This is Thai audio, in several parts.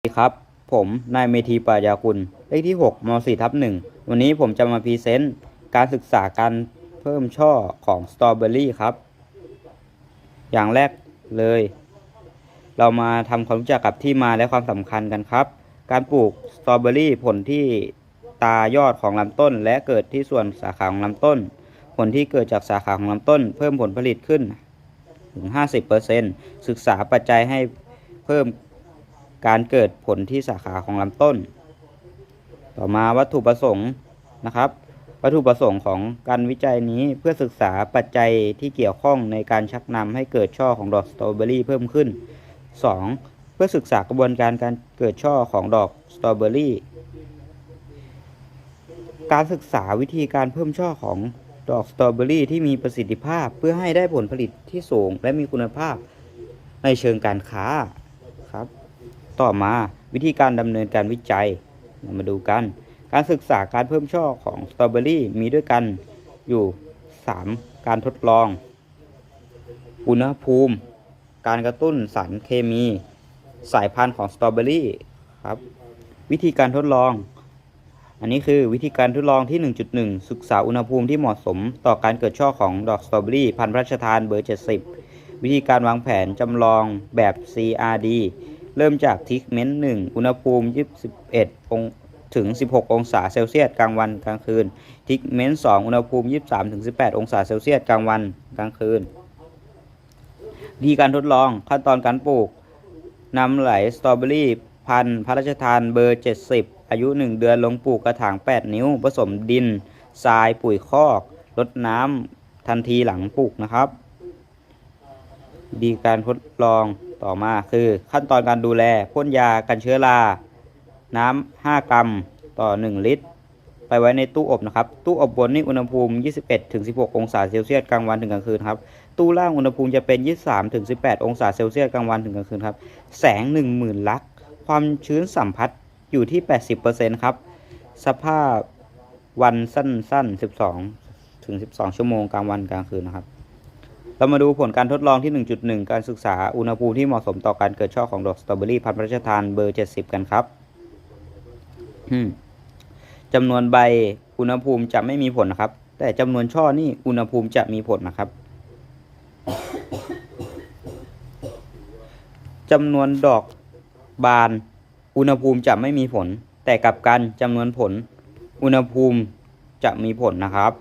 สวัสดีครับ ผมนายเมธีปายากุลเลขที่6ม4ทับ1วันนี้ผมจะมาพรีเซนต์การศึกษาการเพิ่มช่อของสตรอเบอรี่ครับ อย่างแรกเลย เรามาทำความรู้จักกับที่มาและความสำคัญกันครับ การปลูกสตรอเบอรี่ผลที่ตายอดของลำต้น และเกิดที่ส่วนสาขาของลำต้น ผลที่เกิดจากสาขาของลำต้น เพิ่มผลผลิตขึ้นถึง 50%ศึกษาปัจจัยให้เพิ่ม การเกิดผลที่สาขาของลำต้น ต่อมาวัตถุประสงค์นะครับ วัตถุประสงค์ของการวิจัยนี้เพื่อศึกษาปัจจัยที่เกี่ยวข้องในการชักนำให้เกิดช่อของดอกสตรอเบอรี่เพิ่มขึ้น 2. เพื่อศึกษากระบวนการการเกิดช่อของดอกสตรอเบอรี่การศึกษาวิธีการเพิ่มช่อของดอกสตรอเบอรี่ที่มีประสิทธิภาพเพื่อให้ได้ผลผลิตที่สูงและมีคุณภาพในเชิงการค้าครับ ต่อมาวิธีการดำเนินการวิจัยเรามาดูกัน การศึกษาการเพิ่มช่อของสตรอเบอรี่มีด้วยกันอยู่ 3 การทดลอง อุณหภูมิ การกระตุ้นสารเคมี สายพันธุ์ของสตรอเบอรี่ครับ วิธีการทดลอง อันนี้คือวิธีการทดลองที่ 1.1 ศึกษาอุณหภูมิที่เหมาะสม ต่อการเกิดช่อของดอกสตรอเบอรี่พันธุ์พระราชทานเบอร์ 70 วิธีการวางแผนจำลองแบบ CRD เริ่มจากทิกเมนต์1อุณหภูมิ 21 องถึง 16 องศาเซลเซียสกลางวันกลางคืน ทิกเมนต์2อุณหภูมิ 23ถึง18 องศาเซลเซียสกลางวันกลางคืนวิธีการทดลองขั้นตอนการปลูกนำไหลสตรอเบอรี่พันธุ์พระราชทานเบอร์ 70 อายุ 1 เดือนลงปลูกกระถาง 8 นิ้ว ผสมดินทรายปุ๋ยคอกรดน้ำทันทีหลังปลูกนะครับวิธีการทดลอง ต่อมาคือขั้นตอนการดูแลพ่นยากันเชื้อรา น้ำ5กรัมต่อ 1 ลิตร ไปไว้ในตู้อบนะครับ ตู้อบบนนี่อุณหภูมิ 21-16 องศาเซลเซียสกลางวันถึงกลางคืนครับ ตู้ล่างอุณหภูมิจะเป็น 23-18 องศาเซลเซียสกลางวันถึงกลางคืนครับ แสง 10,000 ลัก ความชื้นสัมผัสอยู่ที่ 80%ครับ สภาพวันสั้นๆ 12 ถึง 12 ชั่วโมงกลางวันกลางคืนนะครับ เรามาดูผลการทดลองที่ 1.1 การศึกษาอุณหภูมิที่เหมาะสมต่อการเกิดช่อของดอกสตรอเบอรี่พันธุ์พระราชทานเบอร์ 70 กันครับจำนวนใบอุณหภูมิจะไม่มีผลนะครับ แต่จำนวนช่อนี่อุณหภูมิจะมีผลนะครับจำนวนดอกบานอุณหภูมิจะไม่มีผล แต่กลับกันจำนวนผล อุณหภูมิจะมีผลนะครับ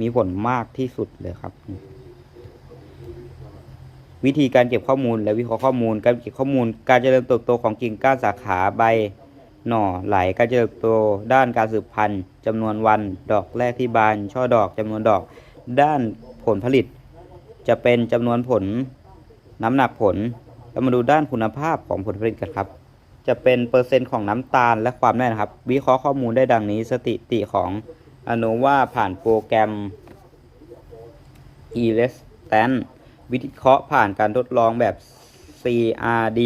มีผลมากที่สุดเลยครับ วิธีการเก็บข้อมูลและวิเคราะห์ข้อมูล การเก็บข้อมูล การเจริญเติบโตของกิ่งก้านสาขาใบ หน่อไหลการเจริญเติบโตด้านการสืบพันธุ์จำนวนวัน ดอกแรกที่บาน ช่อดอกจำนวนดอก ด้านผลผลิต จะเป็นจำนวนผล น้ำหนักผลเรามาดูด้านคุณภาพของผลผลิตกันครับ จะเป็นเปอร์เซ็นต์ของน้ำตาลและความแน่นครับ วิเคราะห์ข้อมูลได้ดังนี้ สถิติของอโนวาผ่านโปรแกรม e l e s t a n วิเคราะห์ผ่านการทดลองแบบ CRD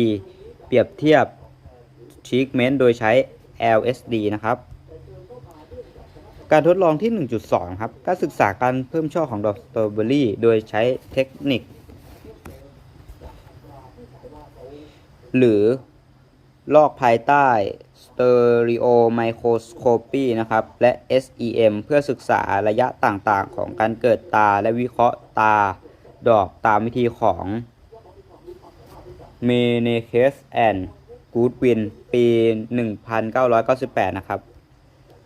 เปรียบเทียบ treatment โดยใช้ LSD นะครับ การทดลองที่ 1.2 ครับ การศึกษาการเพิ่มช่อของดอกสตรอเบอรี่โดยใช้เทคนิค หรือลอกภายใต้ Stereo Microscopy นะครับ และ SEM เพื่อศึกษาระยะต่างๆ ของการเกิดตาและวิเคราะห์ตา ดอกตามวิธีของ m e n e k e s and Goodwin ปี 1998 นะครับ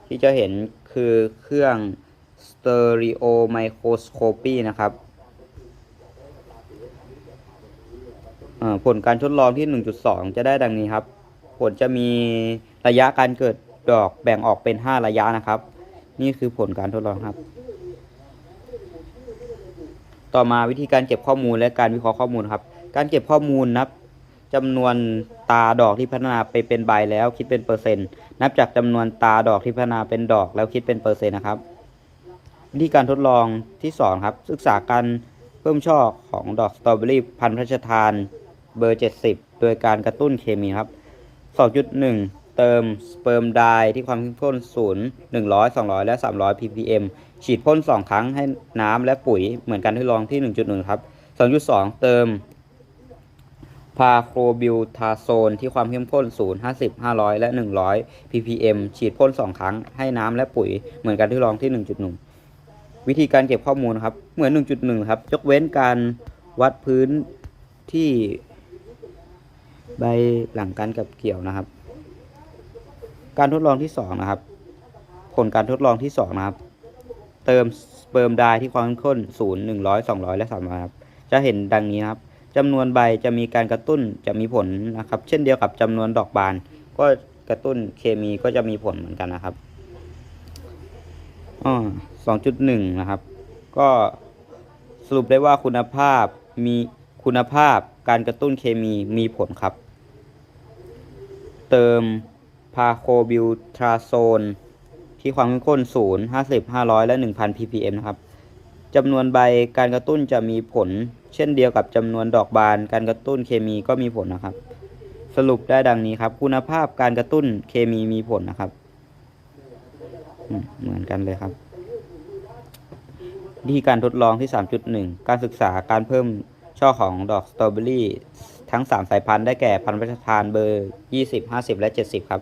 ที่จะเห็นคือเครื่อง Stereo Microscopy นะครับผลการทดลองที่ 1.2 จะได้ดังนี้ครับ ผลจะมีระยะการเกิดดอกแบ่งออกเป็น 5 ระยะนะครับ นี่คือผลการทดลองครับ ต่อมาวิธีการเก็บข้อมูลและการวิเคราะห์ข้อมูลครับ การเก็บข้อมูลนับจำนวนตาดอกที่พัฒนาไปเป็นใบแล้วคิดเป็นเปอร์เซ็นต์ นับจากจำนวนตาดอกที่พัฒนาเป็นดอกแล้วคิดเป็นเปอร์เซ็นต์นะครับวิธีการทดลองที่2ครับศึกษาการเพิ่มช่อของดอกสตรอเบอรี่พันธุ์พระราชทานเบอร์ 70 โดยการกระตุ้นเคมีครับ 2.1 เติมสเปิร์มไดที่ความเข้มข้น0 100 200 และ 300 ppm ฉีดพ่น 2 ครั้งให้น้ำและปุ๋ยเหมือนการทดลองที่ 1.1 ครับ 2.2 เติมพาโครบิลทาโซนที่ความเข้มข้น 0 50 500 และ 100 ppm ฉีดพ่น 2 ครั้งให้น้ำและปุ๋ยเหมือนการทดลองที่ 1.1 วิธีการเก็บข้อมูลครับ เหมือน 1.1 ครับ ยกเว้นการวัดพื้นที่ใบหลังการเก็บเกี่ยวนะครับ การทดลองที่ 2 นะครับ ผลการทดลองที่ 2 นะครับ เติมสเปิร์มไดที่ความเข้มข้น 0 100 200 และ300ครับจะเห็นดังนี้ครับจำนวนใบจะมีการกระตุ้นจะมีผลนะครับ เช่นเดียวกับจำนวนดอกบาน ก็กระตุ้นเคมีก็จะมีผลเหมือนกันนะครับอ๋อสองจุดหนึ่งนะครับ ก็สรุปได้ว่าคุณภาพมีคุณภาพการกระตุ้นเคมีมีผลครับ เติมพาโคบิลทราโซน ที่ความเข้มข้น 0 50 500 และ 1000 ppm นะครับจำนวนใบการกระตุ้นจะมีผล เช่นเดียวกับจำนวนดอกบาน การกระตุ้นเคมีก็มีผลนะครับ สรุปได้ดังนี้ครับ คุณภาพการกระตุ้นเคมีมีผลนะครับ เหมือนกันเลยครับวิธีการทดลองที่ 3.1 การศึกษาการเพิ่มช่อของดอกสตรอเบอรี่ทั้ง 3 สายพันธุ์ได้แก่พันธุ์พระชทานเบอร์ 20 50 และ 70 ครับ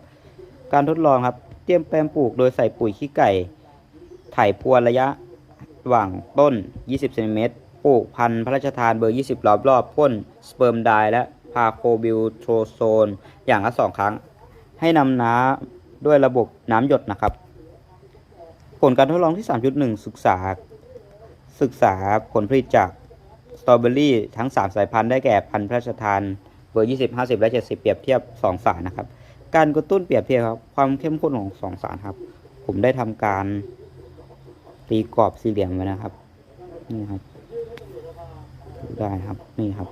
การทดลองครับ เตรียมแปลงปลูกโดยใส่ปุ๋ยขี้ไก่ ไถพรวนระยะระหว่างต้น 20เซนติเมตร ปลูกพันธุ์พระราชทานเบอร์ 20 รอบรอบพ่นสเปิร์มไดและพาโคบิลโทรโซน อย่างละสองครั้ง ให้นำน้ำด้วยระบบน้ำหยดนะครับ ผลการทดลองที่ 3.1 ศึกษา ศึกษาผลผลิตจากสตรอเบอรี่ทั้ง 3 สายพันธุ์ได้แก่พันธุ์พระราชทานเบอร์ 20 50 และ 70 เปรียบเทียบ 2 สารนะครับ การกระตุ้นเปรียบเทียบครับ ความเข้มข้นของ2สารครับ ผมได้ทำการตีกรอบสี่เหลี่ยมไว้นะครับ นี่ครับได้ครับ นี่ครับ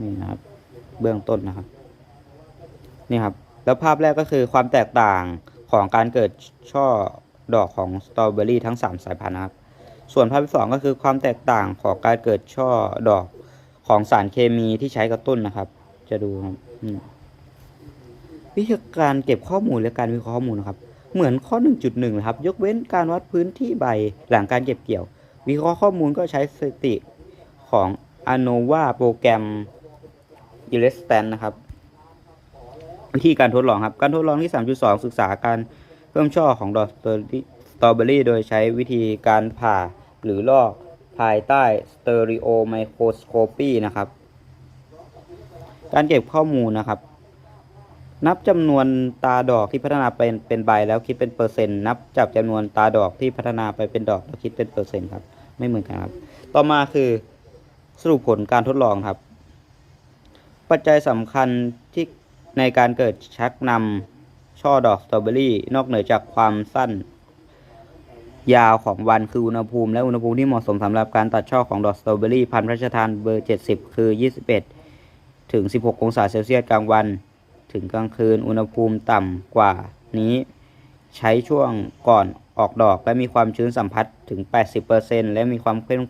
นี่นะครับ เบื้องต้นนะครับ นี่ครับ แล้วภาพแรกก็คือความแตกต่างของการเกิดช่อดอกของสตรอเบอรี่ทั้ง 3 สายพันธุ์นะครับ ส่วนภาพที่สองก็คือความแตกต่างของการเกิดช่อดอก ของสารเคมีที่ใช้กระตุ้นนะครับ จะดูครับวิธีการเก็บข้อมูลและการวิเคราะห์ข้อมูลนะครับ เหมือนข้อ 1.1นะครับ ยกเว้นการวัดพื้นที่ใบหลังการเก็บเกี่ยว วิเคราะห์ข้อมูลก็ใช้สติของ ANOVA โปรแกรม e l e s t a n นะครับ วิธีการทดลองครับ การทดลองที่ 3.2 ศึกษาการเพิ่มช่อของดอกสตรอเบอรี่โดยใช้วิธีการผ่าหรือลอก ภายใต้สเตอริโอไมโครสโคปีนะครับ การเก็บข้อมูลนะครับ นับจำนวนตาดอกที่พัฒนาเป็นเป็นใบแล้วคิดเป็นเปอร์เซ็นต์นับจากจำนวนตาดอกที่พัฒนาไปเป็นดอกแล้วคิดเป็นเปอร์เซ็นต์ครับ ไม่เหมือนกันครับ ต่อมาคือสรุปผลการทดลองครับ ปัจจัยสำคัญที่ในการเกิดชักนำช่อดอกสตรอเบอรี่นอกเหนือจากความสั้น ยาวของวันคืออุณหภูมิและอุณหภูมิที่เหมาะสมสำหรับการตัดช่อของดอกสตรอเบอรี่พันธุ์พระราชทานเบอร์ 70 คือ 21 ถึง 16 องศาเซลเซียสกลางวัน ถึงกลางคืนอุณหภูมิต่ำกว่านี้ ใช้ช่วงก่อนออกดอกและมีความชื้นสัมผัสถึง 80%และมีความเข้ม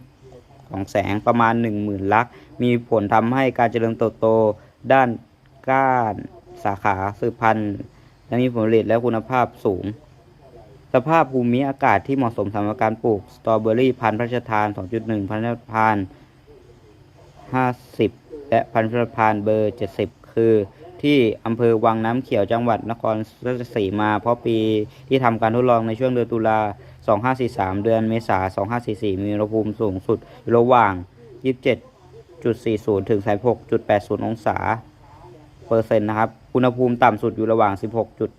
ของแสงประมาณ 10,000 ลัก มีผลทำให้การเจริญเติบโตด้านก้านสาขาสืบพันธุ์และมีผลผลิตและคุณภาพสูง สภาพภูมิอากาศที่เหมาะสมสำหรับการปลูกสตรอเบอรี่พันธุ์พระราชทาน 2.1 พันธุ์พระราชทาน 50 และพันธุ์พระราชทานเบอร์ 70 คือ ที่อำเภอวังน้ำเขียวจังหวัดนครราชสีมา เพราะปีที่ทำการทดลองในช่วงเดือนตุลา 2543 เดือนเมษายน 2544 มีอุณหภูมิสูงสุดอยู่ระหว่าง 27.40 ถึง 36.80 องศาเปอร์เซ็นต์นะครับ อุณหภูมิต่ำสุดอยู่ระหว่าง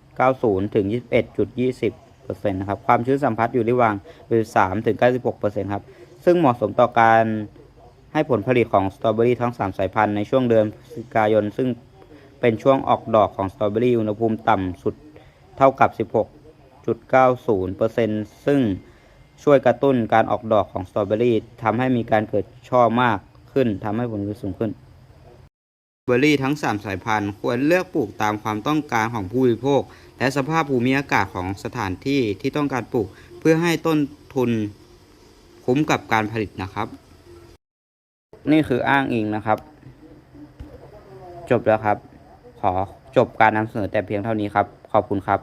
16.90 ถึง 21.20 เปอร์เซ็นะครับ ความชื้นสัมผัสอยู่ระหว่าง13ถึง96เปอร์เซ็นต์ครับ ซึ่งเหมาะสมต่อการให้ผลผลิตของสตรอเบอรี่ทั้ง 3 สายพันธุ์ในช่วงเดือนพฤศจิกายน ซึ่งเป็นช่วงออกดอกของสตรอเบอรี่อุณหภูมิต่ำสุดเท่ากับ 16.90เปอร์เซ็นต์ซึ่งช่วยกระตุ้นการออกดอกของสตรอเบอรี่ทำให้มีการเกิดช่อมากขึ้นทำให้ผลผลิตสูงขึ้น เบอร์รี่ทั้ง 3 สายพันธุ์ ควรเลือกปลูกตามความต้องการของผู้บริโภค และสภาพภูมิอากาศของสถานที่ที่ต้องการปลูก เพื่อให้ต้นทุนคุ้มกับการผลิตนะครับ นี่คืออ้างอิงนะครับ จบแล้วครับ ขอจบการนำเสนอแต่เพียงเท่านี้ครับ ขอบคุณครับ